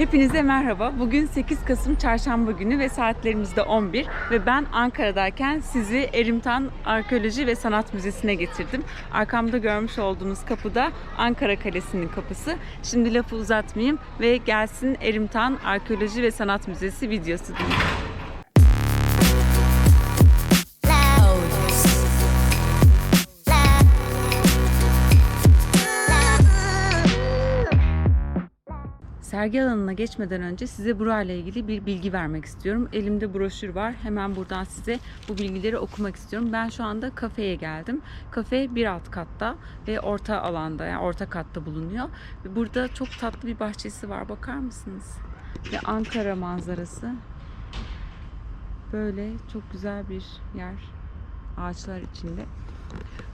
Hepinize merhaba. Bugün 8 Kasım Çarşamba günü ve saatlerimiz de 11 ve ben Ankara'dayken sizi Erimtan Arkeoloji ve Sanat Müzesi'ne getirdim. Arkamda görmüş olduğunuz kapıda Ankara Kalesi'nin kapısı. Şimdi lafı uzatmayayım ve gelsin Erimtan Arkeoloji ve Sanat Müzesi videosu diyeyim. Sergi alanına geçmeden önce size burayla ilgili bir bilgi vermek istiyorum. Elimde broşür var. Hemen buradan size bu bilgileri okumak istiyorum. Ben şu anda kafeye geldim. Kafe bir alt katta ve orta alanda yani orta katta bulunuyor. Burada çok tatlı bir bahçesi var. Bakar mısınız? Ve Ankara manzarası. Böyle çok güzel bir yer. Ağaçlar içinde.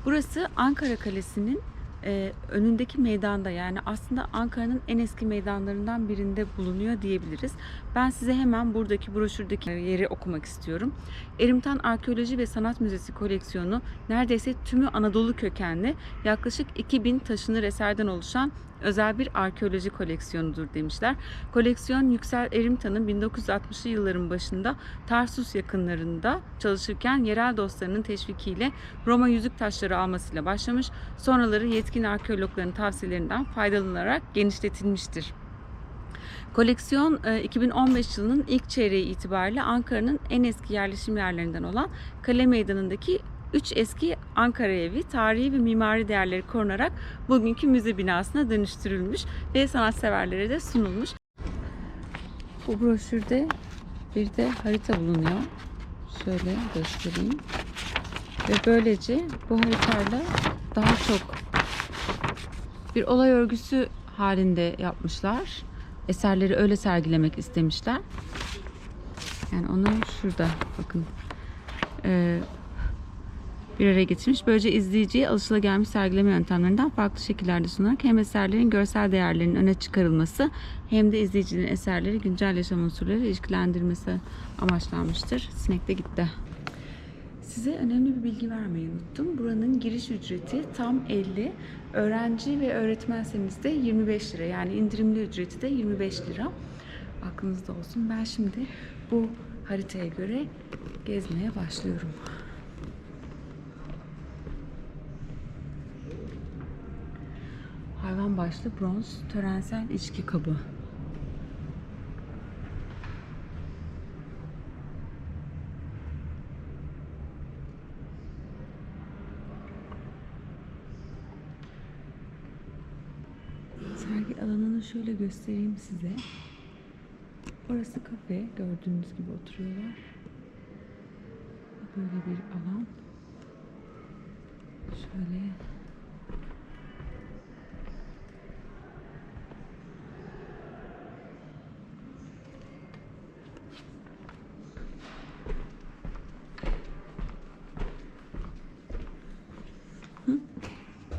Burası Ankara Kalesi'nin e, önündeki meydanda yani aslında Ankara'nın en eski meydanlarından birinde bulunuyor diyebiliriz. Ben size hemen buradaki broşürdeki yeri okumak istiyorum. Erimtan Arkeoloji ve Sanat Müzesi koleksiyonu neredeyse tümü Anadolu kökenli yaklaşık 2000 taşınır eserden oluşan özel bir arkeoloji koleksiyonudur demişler. Koleksiyon Yüksel Erimtan'ın 1960'lı yılların başında Tarsus yakınlarında çalışırken yerel dostlarının teşvikiyle Roma yüzük taşları almasıyla başlamış. Sonraları yetkin arkeologların tavsiyelerinden faydalanarak genişletilmiştir. Koleksiyon e, 2015 yılının ilk çeyreği itibariyle Ankara'nın en eski yerleşim yerlerinden olan Kale Meydanı'ndaki 3 eski Ankara evi tarihi ve mimari değerleri korunarak bugünkü müze binasına dönüştürülmüş ve sanatseverlere de sunulmuş. Bu broşürde bir de harita bulunuyor. Şöyle göstereyim. Ve böylece bu haritayla daha çok bir olay örgüsü halinde yapmışlar. Eserleri öyle sergilemek istemişler. Yani onu şurada bakın. Ee, bir araya getirmiş. Böylece izleyiciye alışılagelmiş sergileme yöntemlerinden farklı şekillerde sunarak hem eserlerin görsel değerlerinin öne çıkarılması hem de izleyicinin eserleri güncel yaşam unsurlarıyla ilişkilendirmesi amaçlanmıştır. Sinek de gitti. Size önemli bir bilgi vermeyi unuttum. Buranın giriş ücreti tam 50. Öğrenci ve öğretmenseniz de 25 lira. Yani indirimli ücreti de 25 lira. Aklınızda olsun. Ben şimdi bu haritaya göre gezmeye başlıyorum. Hayvan başlı bronz törensel içki kabı. Sergi alanını şöyle göstereyim size. Orası kafe. Gördüğünüz gibi oturuyorlar. Böyle bir alan. Şöyle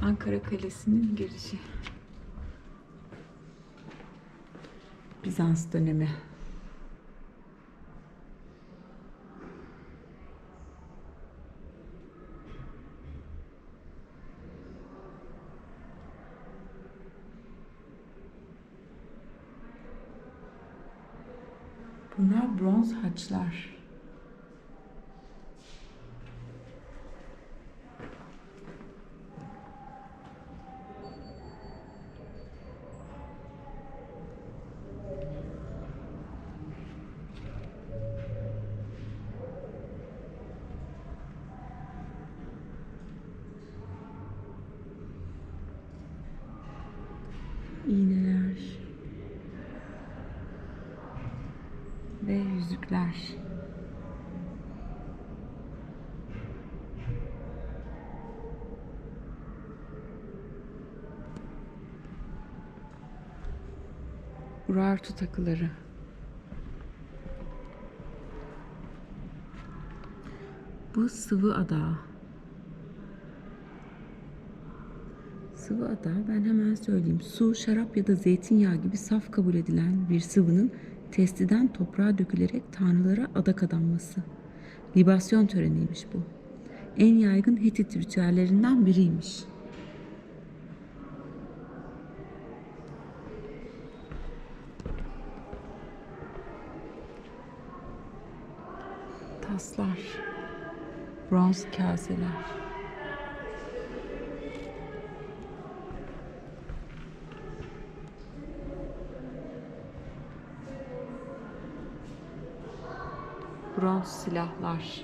Ankara Kalesi'nin girişi. Bizans dönemi. Bunlar bronz haçlar. iğneler ve yüzükler. Urartu takıları. Bu sıvı ada. Sıvı ada ben hemen söyleyeyim. Su, şarap ya da zeytinyağı gibi saf kabul edilen bir sıvının testiden toprağa dökülerek tanrılara adak adanması. Libasyon töreniymiş bu. En yaygın Hitit ritüellerinden biriymiş. Taslar, bronz kaseler. Bronz silahlar.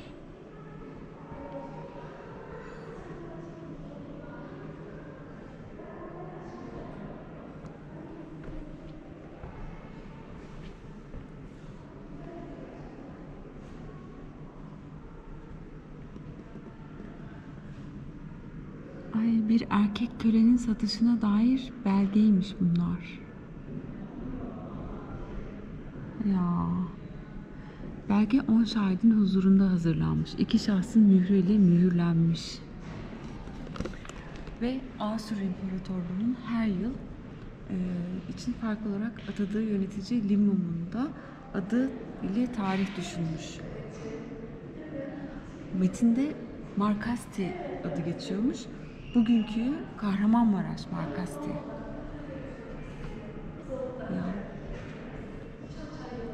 Ay bir erkek kölenin satışına dair belgeymiş bunlar. Ya. Belge 10 şahidin huzurunda hazırlanmış. İki şahsın mührüyle mühürlenmiş. Ve Asur İmparatorluğu'nun her yıl e, için farklı olarak atadığı yönetici Limum'un da adı ile tarih düşünmüş. Metinde Markasti adı geçiyormuş. Bugünkü Kahramanmaraş Markasti.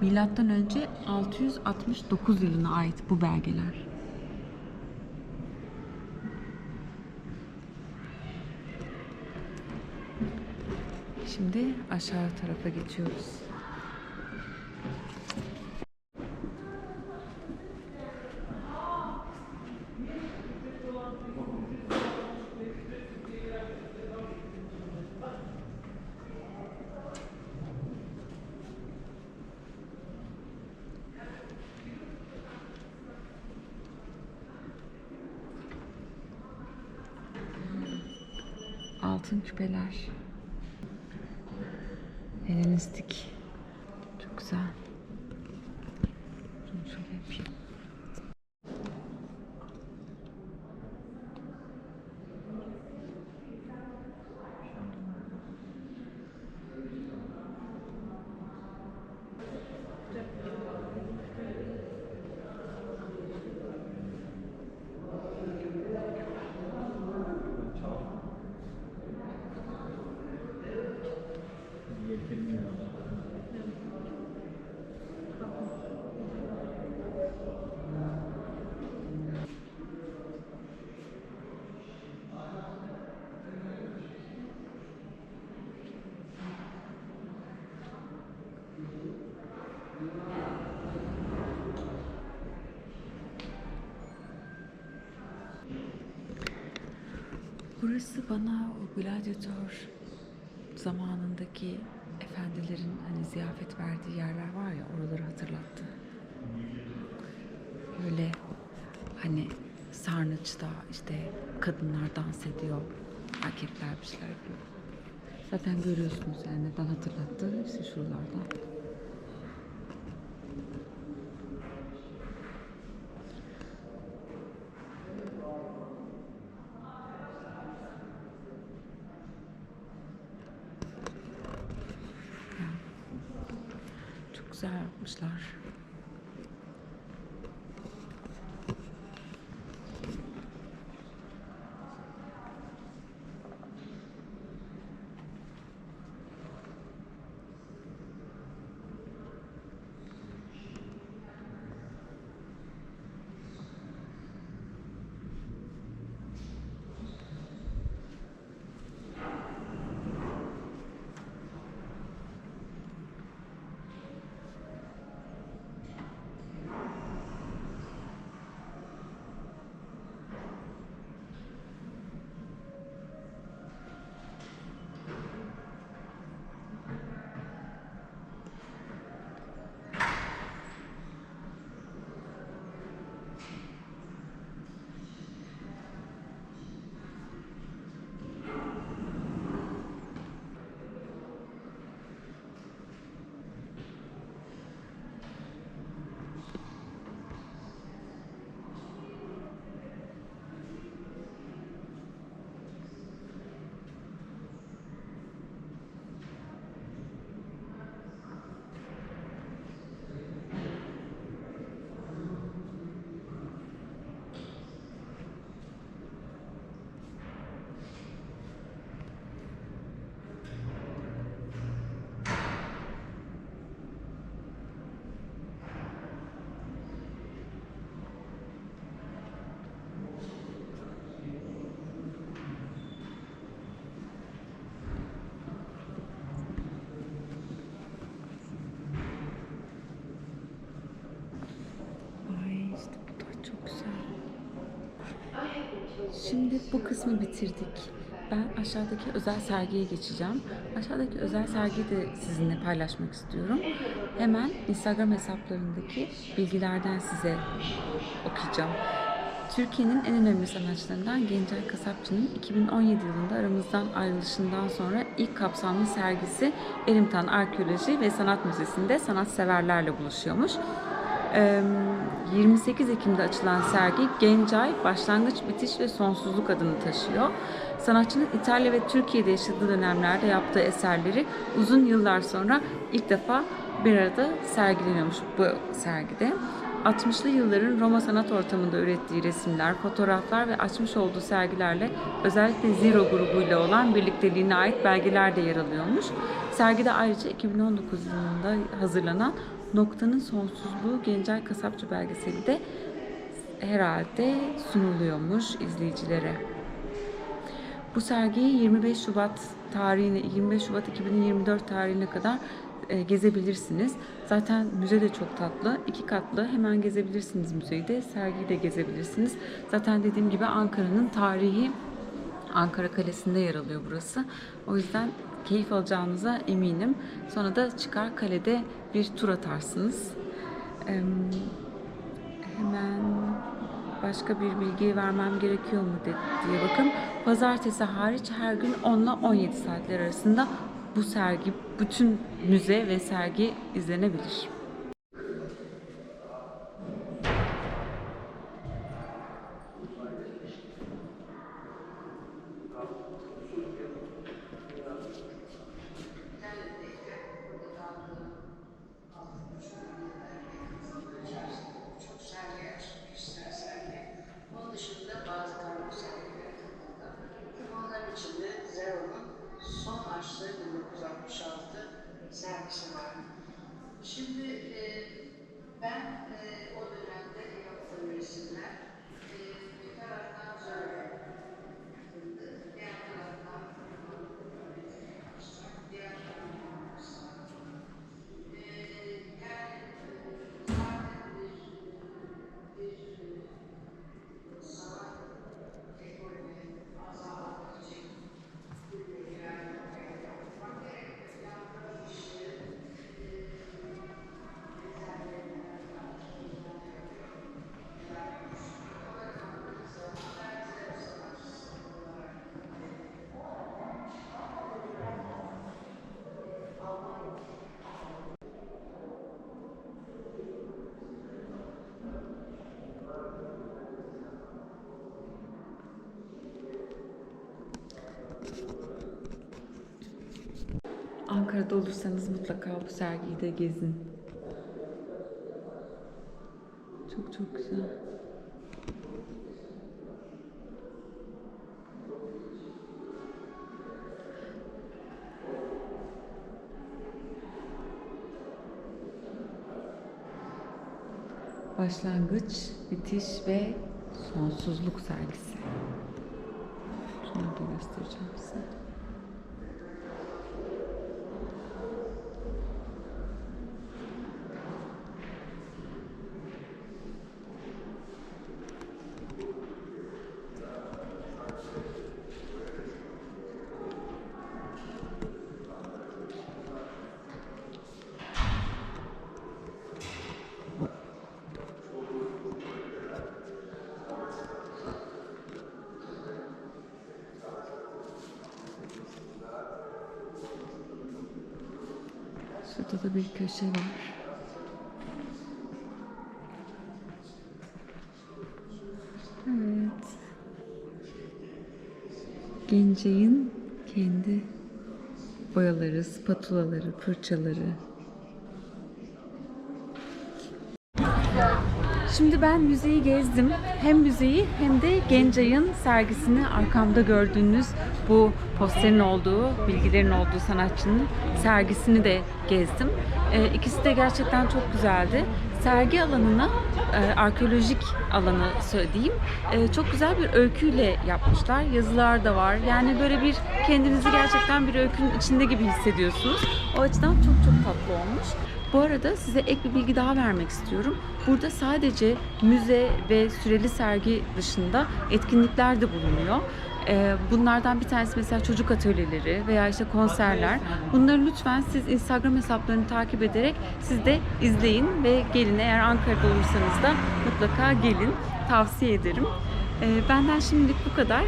Milattan önce 669 yılına ait bu belgeler. Şimdi aşağı tarafa geçiyoruz. Altın küpeler. Helenistik. Çok güzel. Şunu şöyle yapayım. Burası bana o gladyatör zamanındaki efendilerin hani ziyafet verdiği yerler var ya oraları hatırlattı. Böyle hani sarnıçta işte kadınlar dans ediyor, erkekler bir şeyler yapıyor. Zaten görüyorsunuz yani neden hatırlattı işte şuralardan. Çok güzel. Şimdi bu kısmı bitirdik. Ben aşağıdaki özel sergiye geçeceğim. Aşağıdaki özel sergiyi de sizinle paylaşmak istiyorum. Hemen Instagram hesaplarındaki bilgilerden size okuyacağım. Türkiye'nin en önemli sanatçılarından Gencay Kasapçı'nın 2017 yılında aramızdan ayrılışından sonra ilk kapsamlı sergisi Erimtan Arkeoloji ve Sanat Müzesi'nde sanatseverlerle buluşuyormuş. Eee, 28 Ekim'de açılan sergi Gencay, Başlangıç, Bitiş ve Sonsuzluk adını taşıyor. Sanatçının İtalya ve Türkiye'de yaşadığı dönemlerde yaptığı eserleri uzun yıllar sonra ilk defa bir arada sergileniyormuş bu sergide. 60'lı yılların Roma sanat ortamında ürettiği resimler, fotoğraflar ve açmış olduğu sergilerle özellikle Zero grubuyla olan birlikteliğine ait belgeler de yer alıyormuş. Sergide ayrıca 2019 yılında hazırlanan Noktanın Sonsuzluğu Gencay Kasapçı belgeseli de herhalde sunuluyormuş izleyicilere. Bu sergiyi 25 Şubat tarihine 25 Şubat 2024 tarihine kadar e, gezebilirsiniz. Zaten müze de çok tatlı. iki katlı. Hemen gezebilirsiniz müzeyi de. Sergiyi de gezebilirsiniz. Zaten dediğim gibi Ankara'nın tarihi Ankara Kalesi'nde yer alıyor burası. O yüzden keyif alacağınıza eminim. Sonra da çıkar kalede bir tur atarsınız. Hemen başka bir bilgi vermem gerekiyor mu diye bakın. Pazartesi hariç her gün 10 ile 17 saatler arasında bu sergi, bütün müze ve sergi izlenebilir. çok sergi açtık, kişisel sergi. Onun dışında bazı kargo sergiler katıldı. Onların içinde Zero'nun son açtığı 1966 sergisi var. Şimdi e, ben e, o dönemde yaptığım resimler e, bir taraftan Zero yapıldı, diğer taraftan diğer taraftan e, yani e, zaten bir bir e, sanat ekolünü azaltmak için bir bilgiler yapmak gerekiyor. Yaptığı işi e, benzerlerinden tartışmalarını yapıyor. Yani olarak baktığınız zaman ben zero sanatçısı olarak Ankara'da olursanız mutlaka bu sergiyi de gezin. Çok çok güzel. Başlangıç, bitiş ve sonsuzluk sergisi. Şunu da göstereceğim size. Şurada da bir köşe var. Evet. Gencay'ın kendi boyaları, spatulaları, fırçaları. Şimdi ben müzeyi gezdim. Hem müzeyi hem de Gencay'ın sergisini arkamda gördüğünüz bu posterin olduğu, bilgilerin olduğu sanatçının sergisini de gezdim. Ee, ikisi de gerçekten çok güzeldi. Sergi alanını, e, arkeolojik alanı söyleyeyim, e, çok güzel bir öyküyle yapmışlar. Yazılar da var. Yani böyle bir kendinizi gerçekten bir öykünün içinde gibi hissediyorsunuz. O açıdan çok çok tatlı olmuş. Bu arada size ek bir bilgi daha vermek istiyorum. Burada sadece müze ve süreli sergi dışında etkinlikler de bulunuyor. Ee, Bunlardan bir tanesi mesela çocuk atölyeleri veya işte konserler. Bunları lütfen siz Instagram hesaplarını takip ederek siz de izleyin ve gelin. Eğer Ankara'da olursanız da mutlaka gelin. Tavsiye ederim. Ee, Benden şimdilik bu kadar.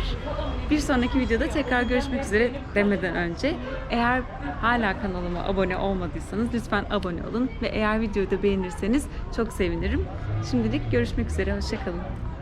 Bir sonraki videoda tekrar görüşmek üzere demeden önce eğer hala kanalıma abone olmadıysanız lütfen abone olun ve eğer videoyu da beğenirseniz çok sevinirim. Şimdilik görüşmek üzere. Hoşçakalın.